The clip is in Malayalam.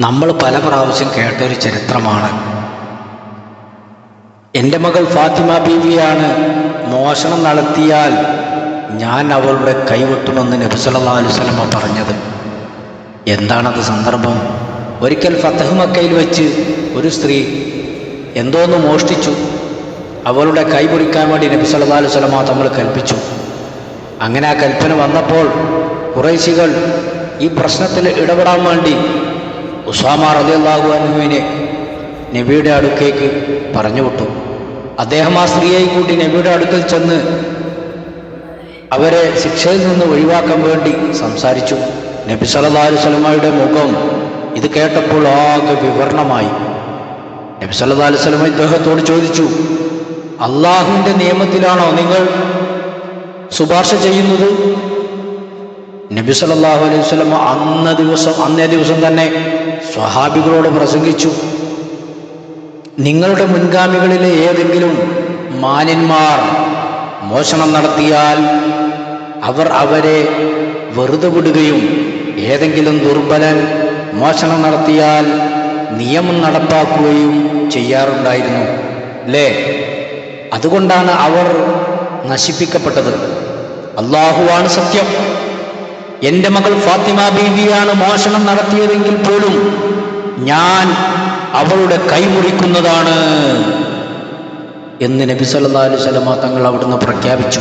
നമ്മൾ പല പ്രാവശ്യം കേട്ടൊരു ചരിത്രമാണ്. എന്റെ മകൾ ഫാത്തിമ ബീവിയാണ് മോഷണം നടത്തിയാൽ ഞാൻ അവളുടെ കൈവെട്ടുമെന്ന് നബിസല്ലാ അലുസലമ പറഞ്ഞത്. എന്താണത് സന്ദർഭം? ഒരിക്കൽ ഫത്തഹ് മക്കയിൽ വെച്ച് ഒരു സ്ത്രീ എന്തോന്ന് മോഷ്ടിച്ചു. അവളുടെ കൈ പിടിക്കാൻ വേണ്ടി നബി സല്ലല്ലാഹു അലൈഹി തമ്മിൽ കൽപ്പിച്ചു. അങ്ങനെ ആ കൽപ്പന വന്നപ്പോൾ കുറേശികൾ ഈ പ്രശ്നത്തിൽ ഇടപെടാൻ വേണ്ടി ഉസാമ റളിയല്ലാഹു അൻഹുവിനെ നബിയുടെ അടുക്കേക്ക് പറഞ്ഞു വിട്ടു. അദ്ദേഹം ആ സ്ത്രീയെ കൂട്ടി നബിയുടെ അടുക്കൽ ചെന്ന് അവരെ ശിക്ഷയിൽ നിന്ന് ഒഴിവാക്കാൻ വേണ്ടി സംസാരിച്ചു. നബി സല്ലല്ലാഹു അലൈഹി വസല്ലമയുടെ മുഖം ഇത് കേട്ടപ്പോൾ ആകെ വിവരണമായി. നബി സല്ലല്ലാഹു അലൈഹി വസല്ലമ ഇദ്ദേഹത്തോട് ചോദിച്ചു അള്ളാഹുവിന്റെ നിയമത്തിലാണോ നിങ്ങൾ ശുപാർശ ചെയ്യുന്നത്? നബി സല്ലല്ലാഹു അലൈഹി വസല്ലമ അന്ന ദിവസം അന്നേ ദിവസം തന്നെ സ്വഹാബികളോട് പ്രസംഗിച്ചു. നിങ്ങളുടെ മുൻഗാമികളിലെ ഏതെങ്കിലും മാന്യന്മാർ മോഷണം നടത്തിയാൽ അവർ അവരെ വെറുതെ വിടുകയും ഏതെങ്കിലും ദുർബലൻ മോഷണം നടത്തിയാൽ നിയമം നടപ്പാക്കുകയും ചെയ്യാറുണ്ടായിരുന്നു. അല്ലേ അതുകൊണ്ടാണ് അവർ നശിപ്പിക്കപ്പെട്ടത്. അള്ളാഹുവാണ് സത്യം. എന്റെ മകൾ ഫാത്തിമ ബീവിയാണ് മോഷണം നടത്തിയതെങ്കിൽ പോലും ഞാൻ അവളുടെ കൈമുറിക്കുന്നതാണ് എന്ന് നബി സല്ലല്ലാഹു അലൈഹി തങ്ങൾ അവിടുന്ന് പ്രഖ്യാപിച്ചു.